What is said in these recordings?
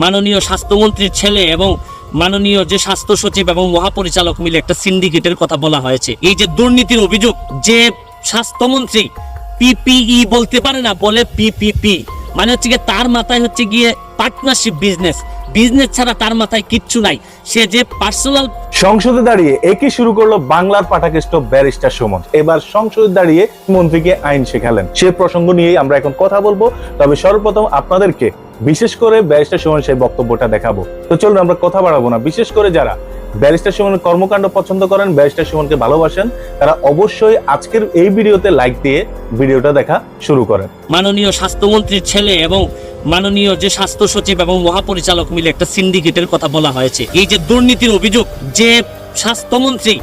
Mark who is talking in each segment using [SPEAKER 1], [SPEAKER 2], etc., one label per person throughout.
[SPEAKER 1] মাননীয় স্বাস্থ্যমন্ত্রীর ছেলে এবং মাননীয় যে স্বাস্থ্য সচিব এবং মহাপরিচালক মিলে একটা সিন্ডিকেটের কথা বলা হয়েছে। এই যে দুর্নীতির অভিযোগ, যে স্বাস্থ্যমন্ত্রী পিপিই বলতে পারে না, বলে পিপিপি মানে হচ্ছে গিয়ে তার মাথায় হচ্ছে গিয়ে পার্টনারশিপ বিজনেস বিজনেস ছাড়া তার মাথায় কিচ্ছু নাই। সে যে পার্সোনাল
[SPEAKER 2] সংসদে দাঁড়িয়ে একই শুরু করল বাংলার পাঠাকেষ্ট ব্যারিস্টার সুমন। এবার সংসদে দাঁড়িয়ে মন্ত্রীকে আইন শেখালেন। সে প্রসঙ্গ নিয়েই আমরা এখন কথা বলব। তবে সর্বপ্রথম আপনাদেরকে বিশেষ করে ব্যারিস্টার সুমন সেই বক্তব্যটা দেখাবো। তো চলুন, আমরা কথা বাড়াবো না। বিশেষ করে যারা ব্যারিস্টার সুমনের কর্মকাণ্ড পছন্দ করেন, ব্যারিস্টার সুমনকে ভালোবাসেন, তারা অবশ্যই আজকের এই ভিডিওতে লাইক দিয়ে ভিডিওটা দেখা শুরু করেন।
[SPEAKER 1] মাননীয় স্বাস্থ্যমন্ত্রীর ছেলে এবং মাননীয় যে স্বাস্থ্য সচিব এবং মহাপরিচালক মিলে একটা সিন্ডিকেটের কথা বলা হয়েছে। এই যে দুর্নীতির অভিযোগ, যে স্বাস্থ্যমন্ত্রী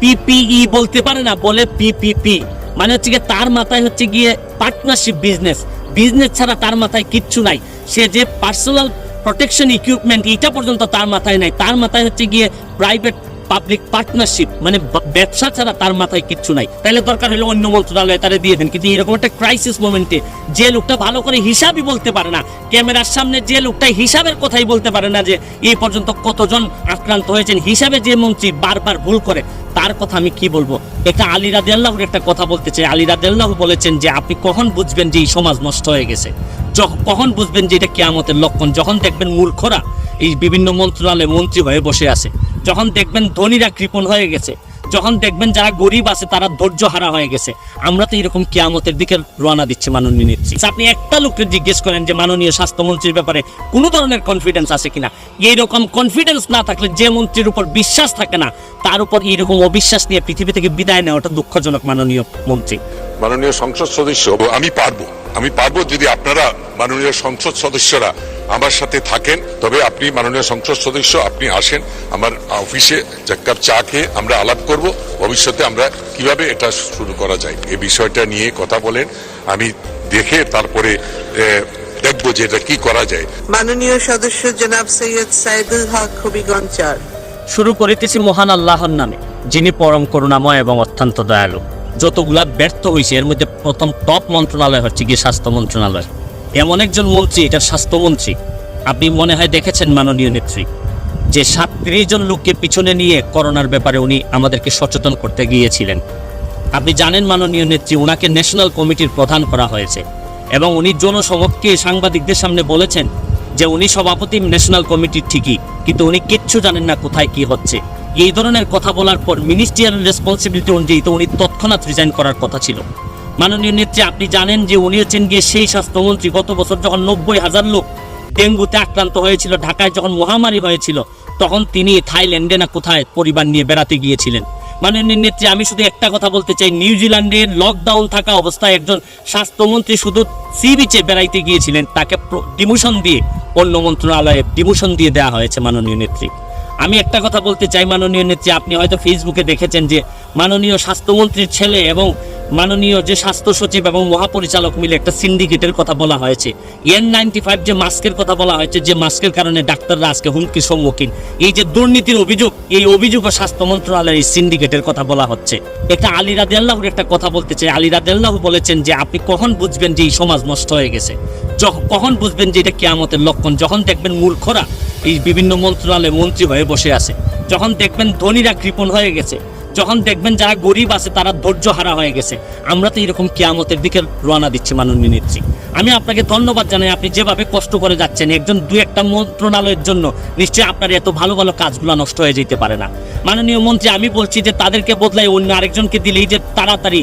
[SPEAKER 1] পিপিই বলতে পারে না, বলে পিপিপি মানে হচ্ছে গিয়ে তার মাথায় হচ্ছে গিয়ে পার্টনারশিপ বিজনেস বিজনেস ছাড়া তার মাথায় কিচ্ছু নাই। সে যে পার্সোনাল প্রোটেকশন ইকুইপমেন্ট এটা পর্যন্ত তার মাথায় নাই। তার মাথায় হচ্ছে গিয়ে প্রাইভেট পাবলিক পার্টনারশিপ মানে ব্যবসা ছাড়া তার মাথায় কিচ্ছু নাই। তাহলে দরকার হলে অন্য মন্ত্রণালয়ে তারা দিয়ে দেন, কিন্তু এরকম একটা ক্রাইসিস মোমেন্টে যে লোকটা ভালো করে হিসাবই বলতে পারে না, ক্যামেরার সামনে যে লোকটা হিসাবের কথাই বলতে পারে না যে, এই পর্যন্ত কতজন আক্রান্ত হয়েছেন, হিসাবে যে মন্ত্রী বারবার ভুল করে তার কথা আমি কি বলব? এটা আলী রাদিয়াল্লাহুর একটা কথা বলতে চাই। আলী রাদিয়াল্লাহু বলেছেন যে, আপনি কখন বুঝবেন যে এই সমাজ নষ্ট হয়ে গেছে? কখন বুঝবেন যে এটা কেয়ামতের লক্ষণ? যখন দেখবেন মূর্খরা এই বিভিন্ন মন্ত্রণালয়ে মন্ত্রী হয়ে বসে আছে, যখন দেখবেন ধনীরা কৃপণ হয়ে গেছে যখন দেখবেন যারা গরিব আছে, তারা ধৈর্য হারা হয়ে গেছে। আমরা তো এরকম কেয়ামতের দিকে রওনা দিচ্ছি, মাননীয় নেত্রী। আপনি একটা লোককে জিজ্ঞেস করেন যে, মাননীয় স্বাস্থ্যমন্ত্রীর ব্যাপারে কোনো ধরনের কনফিডেন্স আছে কিনা? এইরকম কনফিডেন্স না থাকলে যে মন্ত্রীর উপর বিশ্বাস থাকে না, তার উপর এইরকম অবিশ্বাস নিয়ে পৃথিবী থেকে বিদায় নেওয়াটা দুঃখজনক, মাননীয় মন্ত্রী।
[SPEAKER 3] মাননীয় সংসদ সদস্য, আমি পারব। আমি পারব যদি আপনারা মাননীয় সংসদ সদস্যরা আমার সাথে থাকেন তবে আপনি মাননীয় সংসদ সদস্য আপনি আসেন আমার অফিসে এক কাপ চা খেয়ে আমরা আলাপ করব ভবিষ্যতে আমরা কীভাবে এটা শুরু করা যায়। এই বিষয়টা নিয়ে কথা বলেন আমি দেখে তারপরে দেখব যে এটা কি করা যায়।
[SPEAKER 4] মাননীয় সদস্য জনাব সৈয়দ সাইদুল হক হবিগঞ্জ
[SPEAKER 1] শুরু করিতেছি মহান আল্লাহর নামে যিনি পরম করুণাময় এবং অত্যন্ত দয়ালু। যতগুলা ব্যর্থ হয়েছে এর মধ্যে প্রথম টপ মন্ত্রণালয় হচ্ছে গিয়ে স্বাস্থ্য মন্ত্রণালয়। এমন একজন মন্ত্রী, এটা স্বাস্থ্যমন্ত্রী। আপনি মনে হয় দেখেছেন মাননীয় নেত্রী, যে সাতত্রিশ জন লোককে পিছনে নিয়ে করোনার ব্যাপারে উনি আমাদেরকে সচেতন করতে গিয়েছিলেন। আপনি জানেন মাননীয় নেত্রী ওনাকে ন্যাশনাল কমিটির প্রধান করা হয়েছে এবং উনি জনসমক্ষে সাংবাদিকদের সামনে বলেছেন যে উনি সভাপতি ন্যাশনাল কমিটির ঠিকই, কিন্তু উনি কিচ্ছু জানেন না কোথায় কি হচ্ছে। এই ধরনের কথা বলার পর মিনিস্ট্রিয়াল রেসপন্সিবিলিটি অনুযায়ী তো উনি তৎক্ষণাৎ রিজাইন করার কথা ছিল। মাননীয় নেত্রী, আপনি জানেন যে উনি হচ্ছেন গিয়ে সেই স্বাস্থ্যমন্ত্রী। গত বছর যখন নব্বই হাজার লোক ডেঙ্গুতে আক্রান্ত হয়েছিল, ঢাকায় যখন মহামারী হয়েছিল, তখন তিনি থাইল্যান্ডে না কোথায় পরিবার নিয়ে বেড়াতে গিয়েছিলেন। মাননীয় নেত্রী, আমি শুধু একটা কথা বলতে চাই। নিউজিল্যান্ডের লকডাউন থাকা অবস্থায় একজন স্বাস্থ্যমন্ত্রী শুধু সি বিচে বেড়াইতে গিয়েছিলেন, তাকে ডিমোশন দিয়ে অন্য মন্ত্রণালয়ে ডিমোশন দিয়ে দেওয়া হয়েছে মাননীয় নেত্রী। আমি একটা কথা বলতে চাই মাননীয় নেত্রী, আপনি হয়তো ফেসবুকে দেখেছেন যে মাননীয় স্বাস্থ্যমন্ত্রীর ছেলে এবং মাননীয় যে স্বাস্থ্য সচিব এবং মহাপরিচালক মিলে একটা সিন্ডিকেটের কথা বলা হয়েছে। এন নাইনটি ফাইভ যে মাস্কের কথা বলা হয়েছে, যে মাস্কের কারণে ডাক্তাররা আজকে হুমকির সম্মুখীন। এই যে দুর্নীতির অভিযোগ, এই অভিযোগ স্বাস্থ্য মন্ত্রণালয়ের এই সিন্ডিকেটের কথা বলা হচ্ছে। একটা আলী রাদিয়াল্লাহুর একটা কথা বলতে চাই। আলী রাদিয়াল্লাহু বলেছেন যে, আপনি কখন বুঝবেন যে এই সমাজ নষ্ট হয়ে গেছে? যখন কখন বুঝবেন যে এটা কেয়ামতের লক্ষণ? যখন দেখবেন মূর্খরা এই বিভিন্ন মন্ত্রণালয়ে মন্ত্রী হয়ে বসে আছে, যখন দেখবেন ধনীরা কৃপণ হয়ে গেছে যখন দেখবেন যারা গরিব আছে, তারা ধৈর্য হারা হয়ে গেছে। আমরা তো এরকম কেয়ামতের দিকে রওনা দিচ্ছি, মাননীয় নেত্রী। আমি আপনাকে ধন্যবাদ জানাই, আপনি যেভাবে কষ্ট করে যাচ্ছেন, একজন দু একটা মন্ত্রণালয়ের জন্য নিশ্চয়ই আপনার এত ভালো ভালো কাজগুলো নষ্ট হয়ে যেতে পারে না। মাননীয় মন্ত্রী, আমি বলছি যে তাদেরকে বদলাই অন্য আরেকজনকে দিলেই যে তাড়াতাড়ি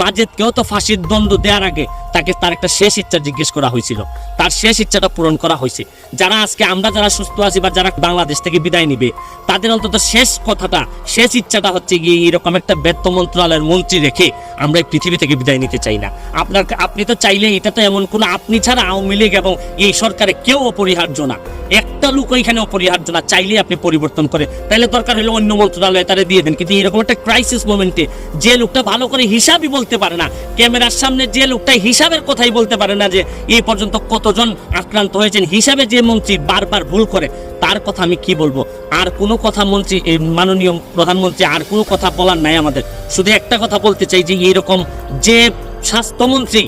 [SPEAKER 1] মাজেদকেও তো ফাঁসির দণ্ড দেওয়ার আগে তাকে তার একটা শেষ ইচ্ছা জিজ্ঞেস করা হয়েছিল। তার শেষ ইচ্ছাটা পূরণ করা হয়েছে। যারা আজকে আমরা যারা সুস্থ আছি বা যারা বাংলাদেশ থেকে বিদায় নিবে, তাদের অন্তত শেষ কথাটা, শেষ ইচ্ছাটা হচ্ছে গিয়ে এরকম একটা ব্যর্থ মন্ত্রণালয়ের মন্ত্রী রেখে আমরা এই পৃথিবী থেকে বিদায় নিতে চাই না। আপনার আপনি তো চাইলে এটা তো এমন কোনো, আপনি ছাড়া আওয়ামী লীগ এবং এই সরকারে কেউ অপরিহার্য না। একটা লোক এখানে অপরিহার্য না, চাইলে আপনি পরিবর্তন করে তাহলে দরকার হলে অন্য মন্ত্রণালয়ে তারা দিয়ে দেন। কিন্তু এরকম একটা ক্রাইসিস মোমেন্টে যে লোকটা ভালো করে হিসাবই বলতে পারে না। ক্যামেরার সামনে যে লোকটা হিসাবের কথাই বলতে পারে না যে এই পর্যন্ত কতজন আক্রান্ত হয়েছেন, হিসাবে যে মন্ত্রী বারবার ভুল করে, তার কথা আমি কি বলব? আর কোনো কথা মন্ত্রী, এই মাননীয় প্রধানমন্ত্রী, আর কোনো কথা বলার নাই আমাদের। শুধু একটা কথা বলতে চাই যে এইরকম যে স্বাস্থ্যমন্ত্রী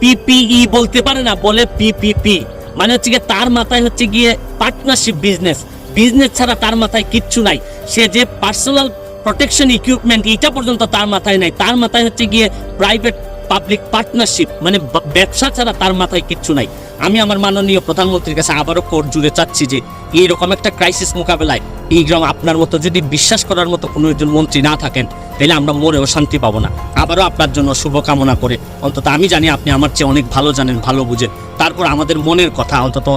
[SPEAKER 1] পিপিই বলতে পারে না, বলে পিপিপি মানে হচ্ছে গিয়ে তার মাথায় হচ্ছে গিয়ে পার্টনারশিপ বিজনেস বিজনেস ছাড়া তার মাথায় কিচ্ছু নাই। সে যে পার্সোনাল প্রোটেকশন ইকুইপমেন্ট এটা পর্যন্ত তার মাথায় নাই। তার মাথায় হচ্ছে গিয়ে প্রাইভেট পাবলিক পার্টনারশিপ মানে ব্যবসা ছাড়া তার মাথায় কিচ্ছু নাই। আমি আমার মাননীয় প্রধানমন্ত্রীর কাছে আবারও কোর্ট জুড়ে চাচ্ছি যে, এইরকম একটা ক্রাইসিস মোকাবেলায় এইরকম আপনার মতো যদি বিশ্বাস করার মতো কোনো একজন মন্ত্রী না থাকেন, তাহলে আমরা মরেও শান্তি পাবো না। আবারও আপনার জন্য শুভকামনা করে, অন্তত আমি জানি আপনি আমার চেয়ে অনেক ভালো জানেন, ভালো বুঝেন। তারপর আমাদের মনের কথা, অন্তত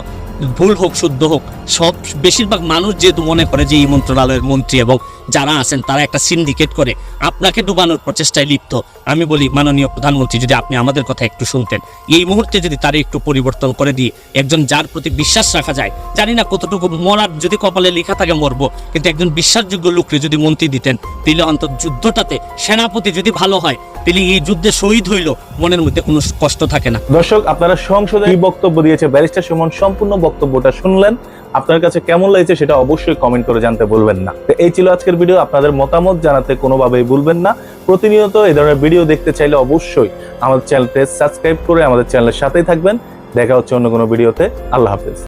[SPEAKER 1] ভুল হোক, শুদ্ধ হোক, সব, বেশিরভাগ মানুষ যেহেতু মনে করে যে এই মন্ত্রণালয়ের মন্ত্রী এবং যারা আছেন, তারা একটা সিন্ডিকেট করে আপনাকে ডুবানোর প্রচেষ্টায় লিপ্ত। আমি বলি, মাননীয় প্রধানমন্ত্রী, যদি আপনি আমাদের কথা একটু শুনতেন, এই মুহূর্তে যদি তারা একটু পরিবর্তন করে দিয়ে একজন যার প্রতি বিশ্বাস রাখা যায়, জানি না কতটুকু মরার, যদি কপালে লেখা থাকে মরবো, কিন্তু একজন বিশ্বাসযোগ্য লোককে যদি মন্ত্রী দিতেন, তাহলে অন্তত যুদ্ধটাতে সেনাপতি যদি ভালো হয়, তাহলে এই যুদ্ধে শহীদ হইল, মনের মধ্যে কোনো কষ্ট থাকে না।
[SPEAKER 2] দর্শক, আপনারা সংসদে বক্তব্য দিয়েছে, ব্যারিস্টার সুমন, সম্পূর্ণ বক্তব্যটা শুনলেন। আপনার কাছে কেমন লাগছে সেটা অবশ্যই কমেন্ট করে জানতে বলবেন না। তো এই ছিল আজকের ভিডিও আপনাদের মতামত জানাতে কোনোভাবেই ভুলবেন না। প্রতিনিয়ত এই ধরনের ভিডিও দেখতে চাইলে অবশ্যই আমাদের চ্যানেলটি সাবস্ক্রাইব করে আমাদের চ্যানেলের সাথেই থাকবেন। দেখা হচ্ছে অন্য কোনো ভিডিওতে আল্লাহ হাফেজ।